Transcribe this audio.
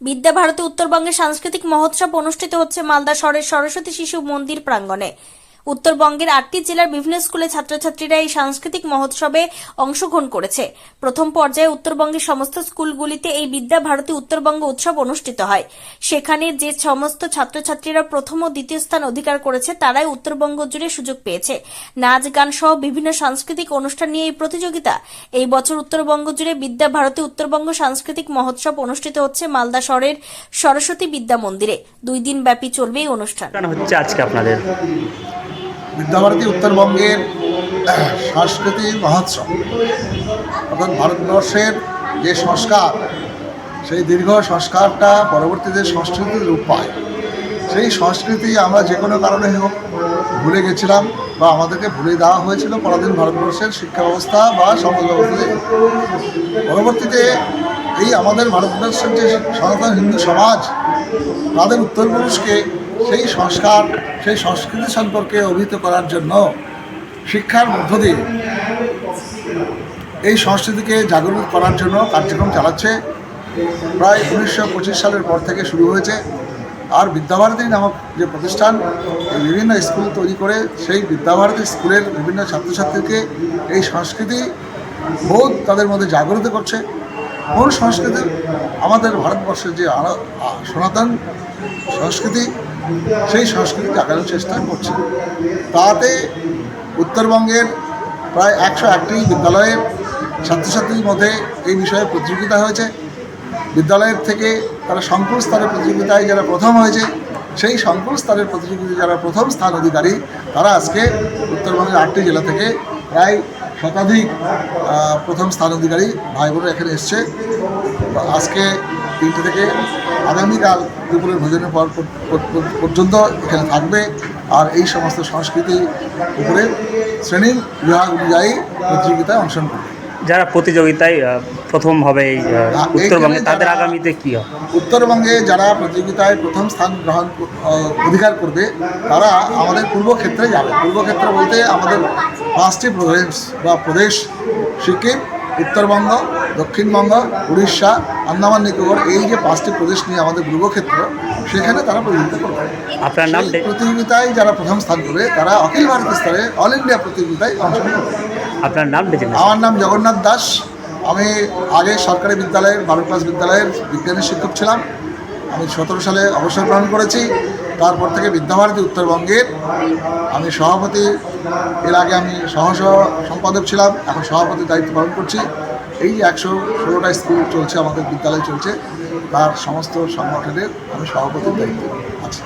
বিদ্যাভারতী উত্তরবঙ্গে সাংস্কৃতিক মহোৎসব অনুষ্ঠিত হচ্ছে মালদা শহরের সরস্বতী শিশু মন্দির প্রাঙ্গণে। উত্তরবঙ্গের আটটি জেলার বিভিন্ন স্কুলে ছাত্রছাত্রীরা এই সাংস্কৃতিক মহোৎসবে অংশগ্রহণ করেছে। প্রথম পর্যায়ে উত্তরবঙ্গের সমস্ত স্কুলগুলিতে এই বিদ্যা ভারতী উত্তরবঙ্গ উৎসব অনুষ্ঠিত হয়। সেখানে যে সমস্ত ছাত্রছাত্রীরা প্রথম ও দ্বিতীয় স্থান অধিকার করেছে, তারাই উত্তরবঙ্গ জুড়ে সুযোগ পেয়েছে। নাচ, গান সহ বিভিন্ন সাংস্কৃতিক অনুষ্ঠান নিয়ে এই প্রতিযোগিতা। এই বছর উত্তরবঙ্গ জুড়ে বিদ্যা ভারতী উত্তরবঙ্গ সাংস্কৃতিক মহোৎসব অনুষ্ঠিত হচ্ছে মালদা শহরের সরস্বতী বিদ্যা মন্দিরে। দুই দিন ব্যাপী চলবে এই অনুষ্ঠান। হচ্ছে আজকে আপনাদের। বিদ্যাভারতী উত্তরবঙ্গের সাংস্কৃতিক মহোৎসব, অর্থাৎ ভারতবর্ষের যে সংস্কার, সেই দীর্ঘ সংস্কারটা পরবর্তীতে সংস্কৃতির রূপ পায়। সেই সংস্কৃতি আমরা যে কোনো কারণে হোক ভুলে গেছিলাম বা আমাদেরকে ভুলে দেওয়া হয়েছিল পরাধীন ভারতবর্ষের শিক্ষা ব্যবস্থা বা সমাজ ব্যবস্থাতে। পরবর্তীতে এই আমাদের ভারতবর্ষের যে সনাতন হিন্দু সমাজ, তাদের উত্তরপুরুষকে সেই সংস্কার, সেই সংস্কৃতি সম্পর্কে অভিহিত করার জন্য শিক্ষার মধ্য দিয়ে এই সংস্কৃতিকে জাগরণ করার জন্য কার্যক্রম চালাচ্ছে। প্রায় উনিশশো পঁচিশ সালের পর থেকে শুরু হয়েছে। আর বিদ্যাভারতী নামক যে প্রতিষ্ঠান বিভিন্ন স্কুল তৈরি করে সেই বিদ্যাভারতী স্কুলের বিভিন্ন ছাত্রছাত্রীকে এই সংস্কৃতি বোধ তাদের মধ্যে জাগরিত করছে। কোন সংস্কৃতি? আমাদের ভারতবর্ষের যে সনাতন সংস্কৃতি, সেই সংস্কৃতি জাগানোর চেষ্টা করছে। তাতে উত্তরবঙ্গের প্রায় একশো একটি বিদ্যালয়ের ছাত্রছাত্রীর মধ্যে এই বিষয়ে প্রতিযোগিতা হয়েছে। বিদ্যালয়ের থেকে তারা সংকুল স্তরের প্রতিযোগিতায় যারা প্রথম হয়েছে, সেই সংকুল স্তরের প্রতিযোগিতায় যারা প্রথম স্থান অধিকারী, তারা আজকে উত্তরবঙ্গের আটটি জেলা থেকে প্রায় শতাধিক প্রথম স্থান অধিকারী ভাই বোনেরা এখানে এসছে। আজকে তিনটে থেকে আগামীকাল দুপুরের ভোজনের পর পর- পর- পর্যন্ত এখানে থাকবে। আর এই সমস্ত সংস্কৃতি উপরে শ্রেণির বিভাগ অনুযায়ী প্রতিযোগিতায় অংশগ্রহণ করবে। যারা প্রতিযোগিতায় প্রথম হবে এই উত্তরবঙ্গে তাদের আগামীতে কি হবে? উত্তরবঙ্গে যারা প্রতিযোগিতায় প্রথম স্থান গ্রহণ অধিকার করবে তারা আমাদের পূর্বক্ষেত্রে যাবে। পূর্বক্ষেত্র বলতে আমাদের পাঁচটি প্রদেশ বা প্রদেশ সিকিম উত্তরবঙ্গ দক্ষিণবঙ্গ উড়িষ্যা আন্দামান নিকোবর এই যে পাঁচটি প্রদেশ নিয়ে আমাদের পূর্বক্ষেত্র সেখানে তারা প্রতিযোগিতা করবে। আপনার নাম প্রতিযোগিতায় যারা প্রথম স্থান করবে তারা অখিল ভারত স্তরে অল ইন্ডিয়া প্রতিযোগিতায় অংশগ্রহণ করবে আপনার নাম আমার নাম জগন্নাথ দাস। আমি আগে সরকারি বিদ্যালয়ের বারো ক্লাস বিদ্যালয়ের বিজ্ঞানের শিক্ষক ছিলাম। আমি সতেরো সালে অবসর গ্রহণ করেছি। তারপর থেকে বিদ্যাভারতী উত্তরবঙ্গের। আমি সভাপতি এর আগে আমি সহ সহ সম্পাদক ছিলাম। এখন সভাপতির দায়িত্ব পালন করছি। এই যে একশো ষোলোটা স্কুল চলছে, আমাদের বিদ্যালয় চলছে। তার সমস্ত সংগঠনের আমি সভাপতির দায়িত্ব আছি।